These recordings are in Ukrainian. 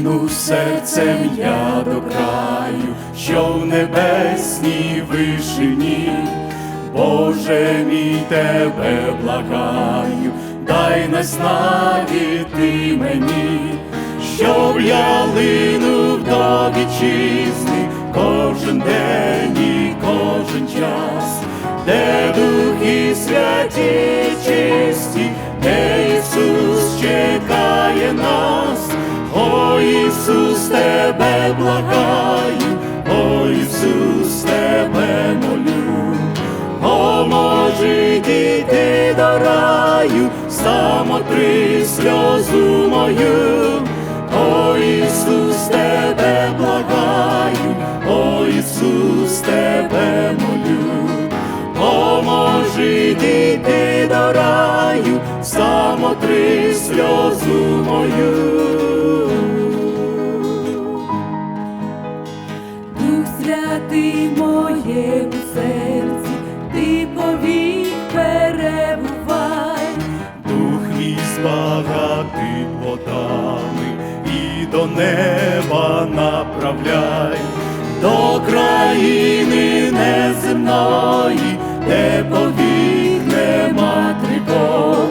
Прагну серцем я до краю, що в небесній вишині, Боже мій тебе благаю, дай наснagi ти мені, щоб я линув до вітчизни кожен день і кожен час, де духи святі чисті, де Ісус чекає нас, благаю, о Ісус, тебе молю, поможи дійти до раю, самотри сльозу мою, о Ісус, тебе благаю, о Ісус, тебе молю, поможи дійти до раю, самотри сльозу мою. Серці, ти повік перебувай, Дух мій збагати водами і до неба направляй, до країни неземної, де повік нема тривог,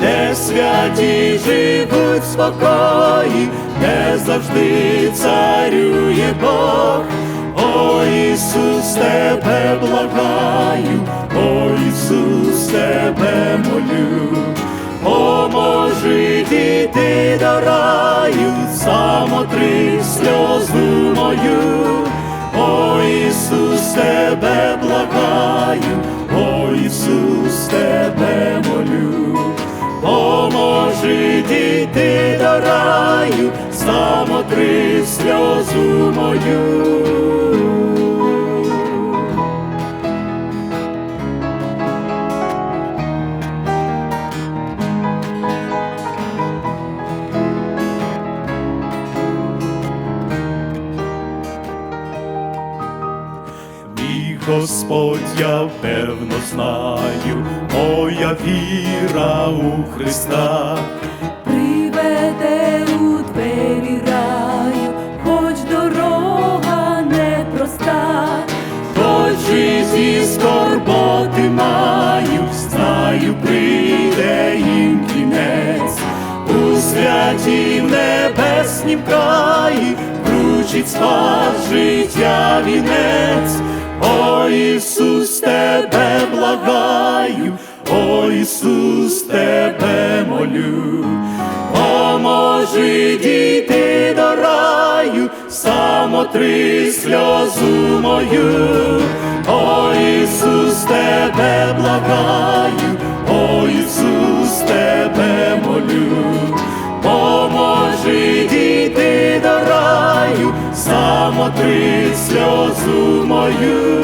де святі живуть спокої, де завжди царює Бог. Ісус, тебе благаю, о Ісус, тебе молю, поможи дійти до раю, самотри сльозу мою, о Ісус, тебе благаю, о Ісус, тебе молю, поможи дійти до раю, самотри сльозу мою. Господь, я певно знаю, моя віра у Христа. приведе у двері раю, хоч дорога непроста, Хоч і зі скорботи маю, знаю, прийде їм кінець, у святім небеснім краї спас життя вінець, о Ісус, тебе благаю, о Ісус, тебе молю, поможи дійти до раю, самотри сльозу мою, сльозу мою.